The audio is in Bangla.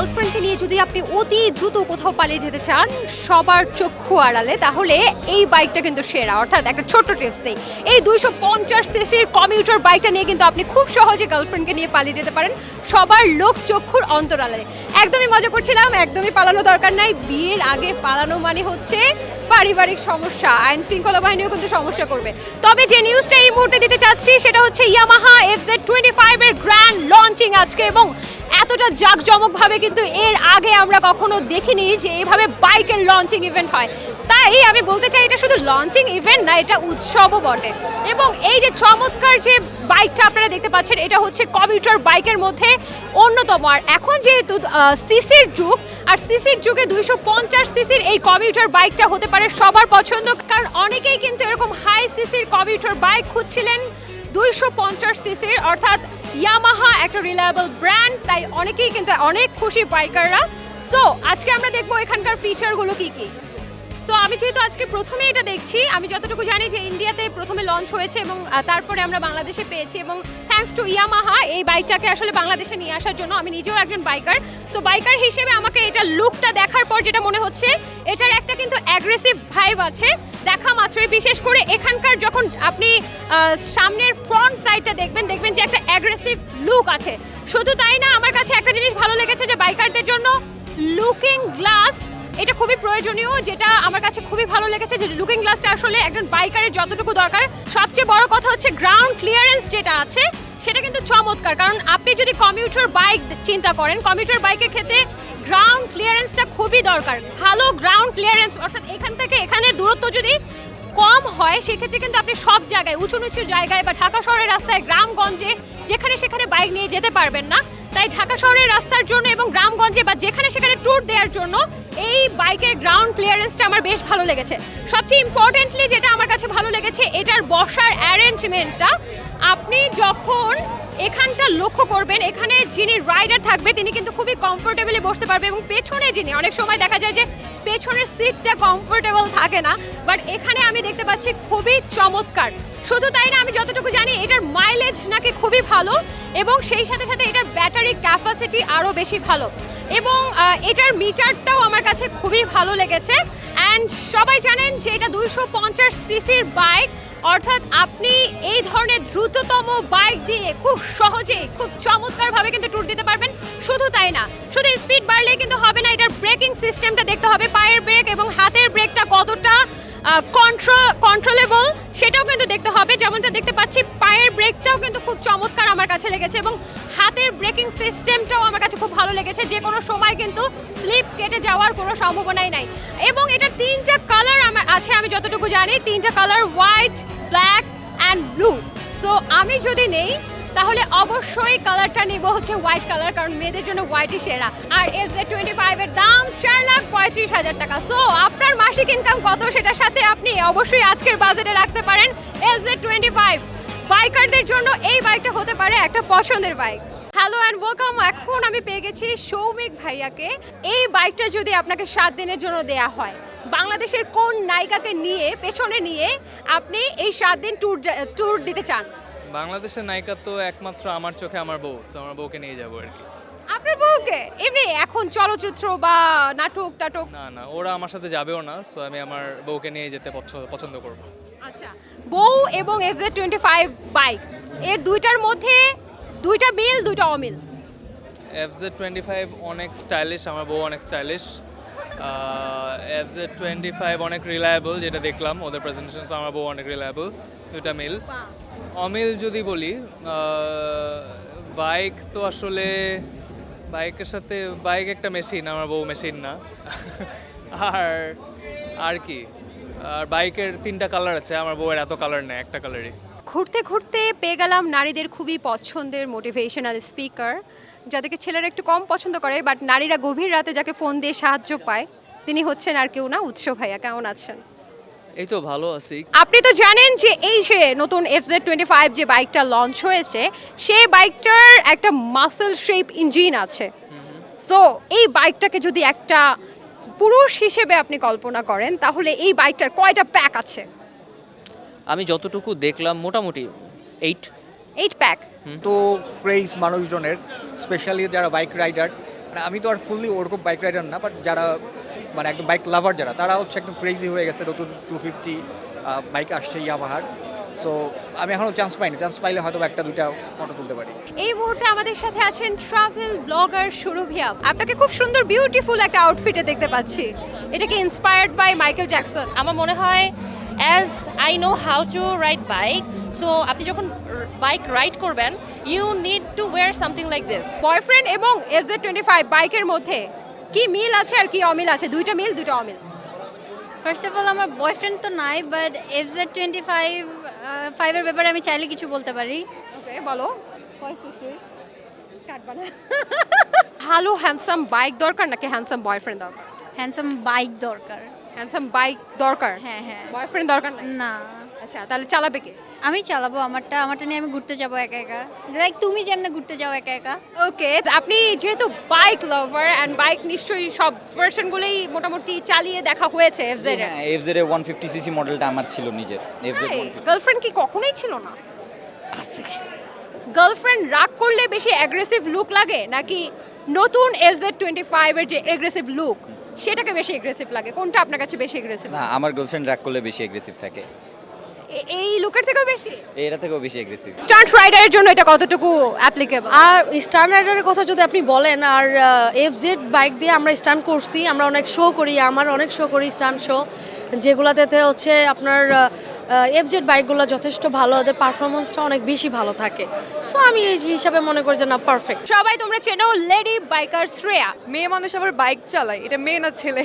আপনি অতি দ্রুত কোথাও পালিয়ে যেতে চান, সবার চক্ষু আড়ালে, তাহলে এই বাইকটা কিন্তু সেরা। অর্থাৎ একটা ছোট্ট টিপস দেই। এই দুইশো পঞ্চাশ সিসির কমিউটার বাইকটা নিয়ে কিন্তু আপনি খুব সহজে গার্লফ্রেন্ডকে নিয়ে পালিয়ে যেতে পারেন। সবার লোক চক্ষুর অন্তরালে। একদমই মজা করছিলাম, একদমই পালানো দরকার নাই। বিয়ের আগে পালানো মানে হচ্ছে পারিবারিক সমস্যা। আইন শৃঙ্খলা বাহিনীও কিন্তু সমস্যা করবে। তবে যে নিউজটা এই মুহূর্তে দিতে চাচ্ছি, সেটা হচ্ছে ইয়ামাহা এফ জেড টোয়েন্টি ফাইভের গ্র্যান্ড লঞ্চিং আজকে এবং এতটা জাঁকজমকভাবে কিন্তু এর আগে আমরা কখনো দেখিনি যে এইভাবে বাইকের লঞ্চিং ইভেন্ট হয়। তাই আমি বলতে চাই, এটা শুধু লঞ্চিং ইভেন্ট না, এটা উৎসবও বটে। এবং এই যে চমৎকার যে বাইকটা আপনারা দেখতে পাচ্ছেন, এটা হচ্ছে কমিউটার বাইকের মধ্যে অন্যতম। আর এখন যেহেতু সিসির যুগ, আর সিসির যুগে দুইশো পঞ্চাশ সিসির এই কমিউটার বাইকটা হতে পারে সবার পছন্দ। কারণ অনেকেই কিন্তু এরকম হাই সিসির কমিউটার বাইক খুঁজছিলেন। দুইশো পঞ্চাশ সিসির, অর্থাৎ ইয়ামাহা একটা রিলায়েবল ব্র্যান্ড তাই অনেকেই কিন্তু অনেক খুশি বাইকাররা সো আজকে আমরা দেখব এখানকার ফিচারগুলো কি কি। সো আমি যেহেতু আজকে প্রথমে এটা দেখছি, আমি যতটুকু জানি যে ইন্ডিয়াতে প্রথমে লঞ্চ হয়েছে এবং তারপরে আমরা বাংলাদেশে পেয়েছি এবং থ্যাঙ্কস টু ইয়ামাহা এই বাইকটাকে আসলে বাংলাদেশে নিয়ে আসার জন্য আমি নিজেও একজন বাইকার সো বাইকার হিসেবে আমাকে এটা লুকটা দেখার পর যেটা মনে হচ্ছে, এটার একটা কিন্তু অ্যাগ্রেসিভ ভাইব আছে। দেখা মাত্রই, বিশেষ করে এখানকার যখন আপনি সামনের ফ্রন্ট সাইডটা দেখবেন দেখবেন যে একটা অ্যাগ্রেসিভ লুক আছে। শুধু তাই না, আমার কাছে একটা জিনিস ভালো লেগেছে যে বাইকারদের জন্য লুকিং গ্লাস এটা খুবই প্রয়োজনীয়, যেটা আমার কাছে খুবই ভালো লেগেছে যে লুকিং গ্লাসটা আসলে একজন বাইকারের যতটুকু দরকার। সবচেয়ে বড় কথা হচ্ছে গ্রাউন্ড ক্লিয়ারেন্স যেটা আছে, সেটা কিন্তু চমৎকার। কারণ আপনি যদি কমিউটার বাইক চিন্তা করেন কমিউটার বাইকের ক্ষেত্রে গ্রাউন্ড ক্লিয়ারেন্সটা খুবই দরকার। ভালো গ্রাউন্ড ক্লিয়ারেন্স অর্থাৎ এখান থেকে এখানের দূরত্ব যদি কম হয়, সেক্ষেত্রে কিন্তু আপনি সব জায়গায়, উঁচু নিচু জায়গায় বা ঢাকা শহরের রাস্তায় গ্রামগঞ্জে যেখানে সেখানে বাইক নিয়ে যেতে পারবেন না। তাই ঢাকা শহরের রাস্তার জন্য এবং গ্রামগঞ্জে বা যেখানে সেখানে ট্যুর দেওয়ার জন্য এই বাইকের গ্রাউন্ড ক্লিয়ারেন্সটা আমার বেশ ভালো লেগেছে। সবচেয়ে ইম্পর্টেন্টলি যেটা আমার কাছে ভালো লেগেছে, এটার বসার অ্যারেঞ্জমেন্টটা আপনি যখন এখানটা লক্ষ্য করবেন, এখানে যিনি রাইডার থাকবে, তিনি কিন্তু খুবই কমফোর্টেবলি বসতে পারবে এবং পেছনে যিনি, অনেক সময় দেখা যায় যে পেছনের সিটটা কমফোর্টেবল থাকে না বাট এখানে আমি দেখতে পাচ্ছি খুবই চমৎকার। শুধু তাই না, আমি যতটুকু জানি এটার মাইলেজ নাকি খুবই ভালো এবং সেই সাথে সাথে এটার ব্যাটারি ক্যাপাসিটি আরও বেশি ভালো। এবং এটার মিটারটাও আমার কাছে খুবই ভালো লেগেছে। অ্যান্ড সবাই জানেন যে এটা দুইশো পঞ্চাশ সিসির বাইক। অর্থাৎ আপনি এই ধরনের দ্রুততম বাইক দিয়ে খুব সহজে, খুব চমৎকারভাবে কিন্তু ট্যুর দিতে পারবেন। শুধু তাই না, শুধু স্পিড বাড়লেই কিন্তু হবে না, এটার ব্রেকিং সিস্টেমটা দেখতে হবে। পায়ের ব্রেক এবং হাতের ব্রেকটা কতটা কন্ট্রোলেবল সেটাও কিন্তু দেখতে হবে। যেমনটা দেখতে পাচ্ছি, পায়ের ব্রেকটাও কিন্তু খুব চমৎকার আমার কাছে লেগেছে এবং হাতের ব্রেকিং সিস্টেমটাও আমার কাছে খুব ভালো লেগেছে। যে কোনো সময় কিন্তু স্লিপ কেটে যাওয়ার কোনো সম্ভাবনাই নাই। এবং এটা তিনটা কালার আছে, আমি যতটুকু জানি, তিনটা colour white black and blue so আমি যদি নেই, তাহলে অবশ্যই কালারটা নিব হচ্ছে হোয়াইট কালার কারণ মেয়েদের জন্য হোয়াইটই সেরা। আর এস এ টোয়েন্টি ফাইভের দাম চার লাখ পঁয়ত্রিশ হাজার টাকা। সো আপনার মাসিক ইনকাম কত সেটার সাথে আপনি অবশ্যই আজকের বাজেটে রাখতে পারেন এস এ টোয়েন্টি ফাইভ। বাইকারদের জন্য এই বাইকটা হতে পারে একটা পছন্দের বাইক। হ্যালো অ্যান্ড ওয়েলকাম এখন আমি পেয়ে গেছি সৌমিক ভাইয়াকে। এই বাইকটা যদি আপনাকে সাত দিনের জন্য দেয়া হয়, বাংলাদেশের কোন নায়িকাকে নিয়ে, পেছনে নিয়ে আপনি এই সাত দিন ট্যুর ট্যুর দিতে চান? বাংলাদেশের নায়িকা তো একমাত্র আমার চোখে আমার বউ আমার বউকে নিয়ে যাব আর কি। বউকে এমনি এখন চলচ্চিত্র বা নাটক টাটক? না না ওরা আমার সাথে যাবেও না সো আমি আমার বউকে নিয়ে যেতে পছ- পছন্দ করব। আচ্ছা বউ এবং F Z twenty five bike এর দুইটার মধ্যে দুইটা মিল দুইটা অমিল। এফ জেড টোয়েন্টি ফাইভ অনেক স্টাইলিশ আমার বউ অনেক stylish F Z twenty five অনেক রিলায়েবল যেটা দেখলাম ওদের প্রেজেন্টেশন আমার বউ অনেক রিলায়েবল দুইটা মিল অমিল যদি বলি বাইক তো আসলে বাইকের সাথে, বাইক একটা মেশিন আমার বউ মেশিন না। আর আর কি? আর বাইকের তিনটা কালার আছে, আমার বউয়ের এত কালার নেই, একটা কালারই ঘুরতে ঘুরতে পেয়ে গেলাম নারীদের খুবই পছন্দের মোটিভেশনাল স্পিকার যাদেরকে ছেলেরা একটু কম পছন্দ করে বাট নারীরা গভীর রাতে যাকে ফোন দিয়ে সাহায্য পায়, তিনি হচ্ছেন আর কেউ না, উৎস ভাইয়া, কেমন আছেন? এই তো ভালো আছি। আপনি তো জানেন যে এই যে নতুন এফ জেড টোয়েন্টি ফাইভ যে বাইকটা লঞ্চ হয়েছে সেই বাইকটার একটা মাসেল শেপ ইঞ্জিন আছে। সো এই বাইকটাকে যদি একটা পুরুষ হিসেবে আপনি কল্পনা করেন তাহলে এই বাইকটার কয়টা প্যাক আছে? আমি যতটুকু দেখলাম মোটামুটি এইট এইট প্যাক তো ক্রেজ মানুষজনের স্পেশালি যারা বাইক রাইডার মানে আমি তো আর ফুললি ওরকম বাইক রাইডার না বাট যারা মানে একদম বাইক লাভার যারা তারা হচ্ছে একদম ক্রেজি হয়ে গেছে নতুন টু ফিফটি বাইক আসছে ইয়ামাহার সো আমি এখনও চান্স পাইনি চান্স পাইলে হয়তো একটা দুইটা ফটো তুলতে পারি। এই মুহূর্তে আমাদের সাথে আছেন ট্রাভেল ব্লগার সুরভিয়া। আপনাকে খুব সুন্দর বিউটিফুল একটা আউটফিটে দেখতে পাচ্ছি। এটা কি ইন্সপায়ার্ড বাই মাইকেল জ্যাকসন আমার মনে হয় as I know how to ride bike so আপনি যখন বাইক রাইড করবেন you need to wear something like this boyfriend এবং এফজেড টোয়েন্টি ফাইভ বাইকের মধ্যে কি মিল আছে আর কি অমিল আছে? দুইটা মিল দুইটা অমিল। ফার্স্ট অফ অল আমার বয়ফ্রেন্ড তো নাই but F Z twenty five ফাইভের ব্যাপারে আমি চাইলে কিছু বলতে পারি। ওকে বলো। ভালো হ্যান্ডসাম বাইক দরকার নাকি হ্যান্ডসাম বয়ফ্রেন্ড দরকার? হ্যান্ডসাম বাইক দরকার। হ্যান্ডসাম বাইক দরকার? হ্যাঁ হ্যাঁ। বয়ফ্রেন্ড দরকার না। আচ্ছা তাহলে চালাবে কে? আমি চালাবো আমারটা আমারটা নিয়ে আমি ঘুরতে যাব একা একা। লাইক তুমি যেমন ঘুরতে যাও একা একা। ওকে আপনি যেহেতু বাইক লাভার অ্যান্ড বাইক নিশ্চয়ই সব ভার্সনগুলোই মোটামুটি চালিয়ে দেখা হয়েছে এফজেড হ্যাঁ F Z one fifty CC মডেলটা আমার ছিল নিজের এফ জেড গার্লফ্রেন্ড কি কখনোই ছিল না? গার্লফ্রেন্ড রাগ করলে বেশি অ্যাগ্রেসিভ লুক লাগে নাকি নতুন এফজেড টোয়েন্টি ফাইভের যে এগ্রেসিভ লুক সেটাকে বেশি এগ্রেসিভ লাগে? কোনটা আপনার কাছে বেশি এগ্রেসিভ না আমার গার্লফ্রেন্ড রাগ করলে বেশি এগ্রেসিভ থাকে। এই লুকের থেকেও বেশি? এটা থেকেও বেশি এগ্রেসিভ স্টান্ট রাইডারের জন্য এটা কতটুকু অ্যাপ্লিকেবল আর স্টান রাইডারের কথা যদি আপনি বলেন আর এফ জেড বাইক দিয়ে আমরা স্টান করছি আমরা অনেক শো করি আমার অনেক শো করি স্টান শো যেগুলোতে হচ্ছে আপনার এফ জেড বাইকগুলো যথেষ্ট ভালো ওদের পারফরমেন্সটা অনেক বেশি ভালো থাকে। সো আমি এই হিসাবে মনে করি যে না পারফেক্ট সবাই তোমরা চেনো লেডি বাইকার শ্রেয়া মেয়ে মানুষ আবার বাইক চালায় এটা মেয়ে না ছেলে?